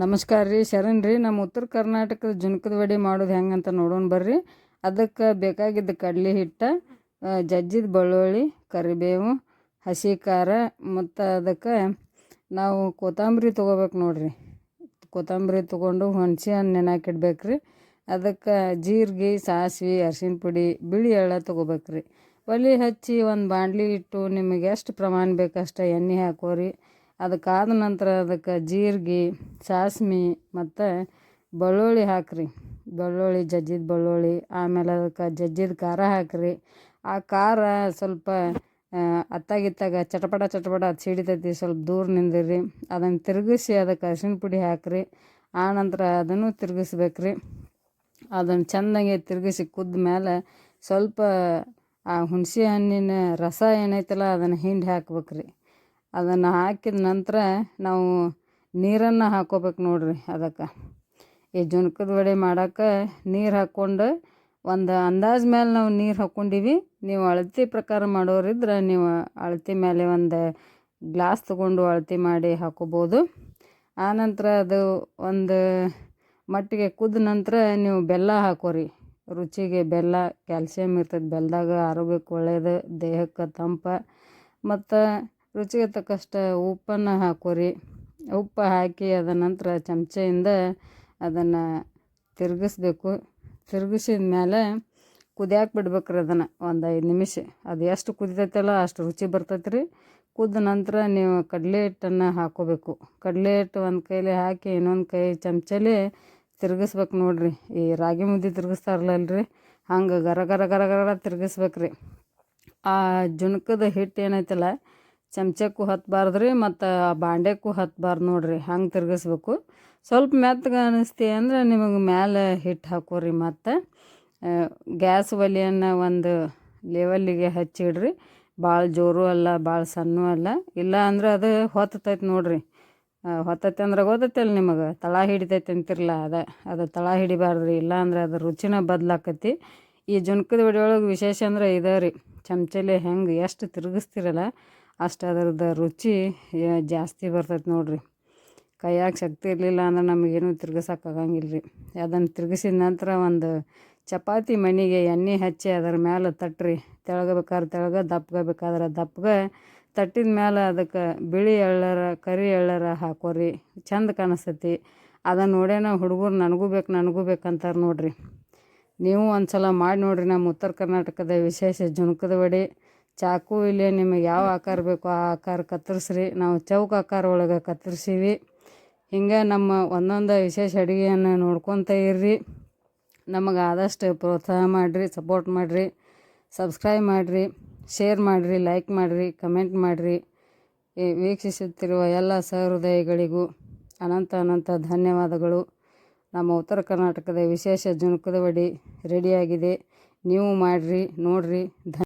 ನಮಸ್ಕಾರ ರೀ, ಶರಣ್ ರೀ. ನಮ್ಮ ಉತ್ತರ ಕರ್ನಾಟಕದ ಜುನ್ಕದ ವಡೆ ಮಾಡೋದು ಹೆಂಗಂತ ನೋಡೋಣ ಬರ್ರಿ. ಅದಕ್ಕೆ ಬೇಕಾಗಿದ್ದ ಕಡಲೆ ಹಿಟ್ಟು ಜಜ್ಜಿದ ಬೆಳ್ಳುಳ್ಳಿ, ಕರಿಬೇವು, ಹಸಿ ಖಾರ ಮತ್ತು ಅದಕ್ಕೆ ನಾವು ಕೊತ್ತಂಬರಿ ತೊಗೋಬೇಕು ನೋಡಿರಿ. ಕೊತ್ತಂಬರಿ ತೊಗೊಂಡು ಹುಣಸೆ ಹಣ್ಣು ನೆನಾಕಿಡ್ಬೇಕು ರೀ ಅದಕ್ಕೆ ಜೀರಿಗೆ, ಸಾಸಿವೆ ಅರ್ಶಿಣ ಪುಡಿ, ಬಿಳಿ ಎಳ್ಳ ತೊಗೋಬೇಕು ರೀ ಒಲೆ ಹಚ್ಚಿ ಒಂದು ಬಾಂಡ್ಲಿ ಇಟ್ಟು ನಿಮಗೆ ಎಷ್ಟು ಪ್ರಮಾಣ ಬೇಕಷ್ಟು ಎಣ್ಣೆ ಹಾಕೋರಿ. ಅದಕ್ಕಾದ ನಂತರ ಅದಕ್ಕೆ ಜೀರಿಗೆ, ಸಾಸ್ಮಿ ಮತ್ತು ಬೆಳ್ಳುಳ್ಳಿ ಹಾಕಿರಿ. ಬೆಳ್ಳುಳ್ಳಿ, ಜಜ್ಜಿದ ಬೆಳ್ಳುಳ್ಳಿ, ಆಮೇಲೆ ಅದಕ್ಕೆ ಜಜ್ಜಿದ ಖಾರ ಹಾಕಿರಿ. ಆ ಖಾರ ಸ್ವಲ್ಪ ಅತ್ತಾಗಿತ್ತಾಗ ಚಟಪಟ ಚಟಪಟ ಅದು ಸಿಡಿತೈತಿ, ಸ್ವಲ್ಪ ದೂರ ನಿಂದಿರಿ. ಅದನ್ನು ತಿರುಗಿಸಿ ಅದಕ್ಕೆ ಅರ್ಶಿಣ ಪುಡಿ ಹಾಕಿರಿ. ಆನಂತರ ಅದನ್ನು ತಿರುಗಿಸ್ಬೇಕು ರೀ ಅದನ್ನು ಚೆಂದಾಗಿ ತಿರುಗಿಸಿ ಕುದ್ದ ಮೇಲೆ ಸ್ವಲ್ಪ, ಆ ಹುಣಸೆ ಹಣ್ಣಿನ ರಸ ಏನೈತಲ್ಲ ಅದನ್ನು ಹಿಂಡಿ ಹಾಕ್ಬೇಕು ರೀ ಅದನ್ನು ಹಾಕಿದ ನಂತರ ನಾವು ನೀರನ್ನು ಹಾಕೋಬೇಕು ನೋಡಿರಿ ಅದಕ್ಕೆ. ಈ ಜುನ್ಕದ ವಡೆ ಮಾಡೋಕ್ಕೆ ನೀರು ಹಾಕ್ಕೊಂಡು ಒಂದು ಅಂದಾಜು ಮೇಲೆ ನಾವು ನೀರು ಹಾಕ್ಕೊಂಡೀವಿ. ನೀವು ಅಳತೆ ಪ್ರಕಾರ ಮಾಡೋರಿದ್ರೆ ನೀವು ಅಳತೆ ಮೇಲೆ ಒಂದು ಗ್ಲಾಸ್ ತೊಗೊಂಡು ಅಳತೆ ಮಾಡಿ ಹಾಕೋಬೋದು. ಆನಂತರ ಅದು ಒಂದು ಮಟ್ಟಿಗೆ ಕುದ್ದ ನಂತರ ನೀವು ಬೆಲ್ಲ ಹಾಕೋರಿ. ರುಚಿಗೆ ಬೆಲ್ಲ ಕ್ಯಾಲ್ಸಿಯಮ್ ಇರ್ತದೆ ಬೆಲ್ಲದಾಗ ಆರೋಗ್ಯಕ್ಕೆ ಒಳ್ಳೆಯದು ದೇಹಕ್ಕೆ ತಂಪು. ಮತ್ತು ರುಚಿಗೆ ತಕ್ಕಷ್ಟು ಉಪ್ಪನ್ನು ಹಾಕೋರಿ. ಉಪ್ಪು ಹಾಕಿ ಅದ ನಂತರ ಚಮಚೆಯಿಂದ ಅದನ್ನು ತಿರುಗಿಸ್ಬೇಕು. ತಿರುಗಿಸಿದ ಮೇಲೆ ಕುದಿಯಾಕೆ ಬಿಡ್ಬೇಕು ರೀ ಅದನ್ನು. ಒಂದು ಐದು ನಿಮಿಷ. ಅದು ಎಷ್ಟು ಕುದಿತೈತಲ್ಲ ಅಷ್ಟು ರುಚಿ ಬರ್ತೈತೆ ರೀ ಕುದ್ದ ನಂತರ ನೀವು ಕಡಲೆ ಹಿಟ್ಟನ್ನು ಹಾಕೋಬೇಕು. ಕಡಲೆ ಹಿಟ್ಟು ಒಂದು ಕೈಲಿ ಹಾಕಿ ಇನ್ನೊಂದು ಕೈ ಚಮಚಲಿ ತಿರುಗಿಸ್ಬೇಕು ನೋಡಿರಿ. ಈ ರಾಗಿ ಮುದ್ದೆ ತಿರುಗಿಸ್ತಾರಲ್ಲಲ್ರಿ. ಹಂಗೆ ಗರ ಗರ ಗರ ಗರ ತಿರುಗಿಸ್ಬೇಕು ರೀ ಆ ಜುಣಕದ ಹಿಟ್ಟು ಏನೈತಲ್ಲ ಚಮಚಕ್ಕೂ ಹತ್ತಬಾರ್ದು ರೀ ಮತ್ತು ಬಾಂಡೆಕ್ಕೂ ಹತ್ತಬಾರ್ದು ನೋಡಿರಿ, ಹಂಗೆ ತಿರ್ಗಿಸ್ಬೇಕು. ಸ್ವಲ್ಪ ಮೆತ್ತಗೆ ಅನ್ನಿಸ್ತಿ ಅಂದ್ರೆ ನಿಮಗೆ ಮ್ಯಾಲೆ ಹಿಟ್ಟು ಹಾಕೋರಿ ಮತ್ತು ಗ್ಯಾಸ್ ಒಲೆಯನ್ನು ಒಂದು ಲೆವೆಲ್ಲಿಗೆ ಹಚ್ಚಿಡ್ರಿ. ಭಾಳ ಜೋರು ಅಲ್ಲ ಭಾಳ ಸಣ್ಣ ಅಲ್ಲ, ಇಲ್ಲ ಅಂದ್ರೆ ಅದು ಹೊತ್ತೈತೆ ನೋಡಿರಿ. ಹೊತ್ತೈತೆ ಅಂದ್ರೆ ಗೊತ್ತೈತಲ್ಲ ನಿಮಗೆ? ತಳ ಹಿಡಿತೈತೆ ಅಂತಿರಲ್ಲ ಅದ, ಅದು ತಳ ಹಿಡಿಬಾರ್ದು ರೀ ಇಲ್ಲ ಅಂದ್ರೆ ಅದು ರುಚಿನ ಬದಲಾಕತಿ ಈ ಜುನ್ಕದ ಒಡೆಯೊಳಗೆ ವಿಶೇಷ ಅಂದ್ರೆ ಇದೆ ರೀ, ಚಮಚಲಿ ಹೆಂಗೆ ಎಷ್ಟು ತಿರುಗಿಸ್ತಿರಲ್ಲ ಅಷ್ಟು ಅದ್ರದ್ದು ರುಚಿ ಜಾಸ್ತಿ ಬರ್ತೈತೆ ನೋಡಿರಿ. ಕೈಯಾಗ ಶಕ್ತಿ ಇರಲಿಲ್ಲ ಅಂದ್ರೆ ನಮಗೇನು ತಿರ್ಗಿಸೋಕ್ಕಾಗಂಗಿಲ್ಲ ರೀ ಅದನ್ನು ತಿರುಗಿಸಿದ ನಂತರ ಒಂದು ಚಪಾತಿ ಮಣಿಗೆ ಎಣ್ಣೆ ಹಚ್ಚಿ ಅದರ ಮೇಲೆ ತಟ್ಟ್ರಿ ತೆಳಗಬೇಕಾದ್ರೆ ತೆಳಗ, ದಪ್ಪಗಬೇಕಾದ್ರೆ ದಪ್ಪಗೆ ತಟ್ಟಿದ ಮೇಲೆ ಅದಕ್ಕೆ ಬಿಳಿ ಎಳ್ಳರ, ಕರಿ ಎಳ್ಳರ ಹಾಕೋರಿ. ಚಂದ ಕಾಣಿಸ್ತೈತಿ. ಅದನ್ನು ನೋಡೇನ ಹುಡುಗರು ನನಗೂ ಬೇಕು, ನನಗೂ ಬೇಕಂತಾರೆ ನೋಡಿರಿ. ನೀವು ಒಂದು ಸಲ ಮಾಡಿ ನೋಡಿರಿ ನಮ್ಮ ಉತ್ತರ ಕರ್ನಾಟಕದ ವಿಶೇಷ ಜುಣಕದ ವಡೆ. ಚಾಕು ಇಲ್ಲಿ ನಿಮಗೆ ಯಾವ ಆಕಾರ ಬೇಕೋ ಆ ಆಕಾರ ಕತ್ತರಿಸ್ರಿ. ನಾವು ಚೌಕ ಆಕಾರ ಒಳಗೆ ಕತ್ತರಿಸೀವಿ. ಹಿಂಗೆ ನಮ್ಮ ಒಂದೊಂದು ವಿಶೇಷ ಅಡುಗೆಯನ್ನು ನೋಡ್ಕೊತ ಇರ್ರಿ. ನಮಗೆ ಆದಷ್ಟು ಪ್ರೋತ್ಸಾಹ ಮಾಡಿರಿ ಸಪೋರ್ಟ್ ಮಾಡಿರಿ ಸಬ್ಸ್ಕ್ರೈಬ್ ಮಾಡಿರಿ ಶೇರ್ ಮಾಡಿರಿ ಲೈಕ್ ಮಾಡಿರಿ ಕಮೆಂಟ್ ಮಾಡಿರಿ. ವೀಕ್ಷಿಸುತ್ತಿರುವ ಎಲ್ಲ ಸಹೃದಯಗಳಿಗೂ ಅನಂತ ಅನಂತ ಧನ್ಯವಾದಗಳು. ನಮ್ಮ ಉತ್ತರ ಕರ್ನಾಟಕದ ವಿಶೇಷ ಜುಣುಕದ ವಡಿ ರೆಡಿಯಾಗಿದೆ ನೀವು ಮಾಡಿರಿ, ನೋಡಿರಿ. ಧ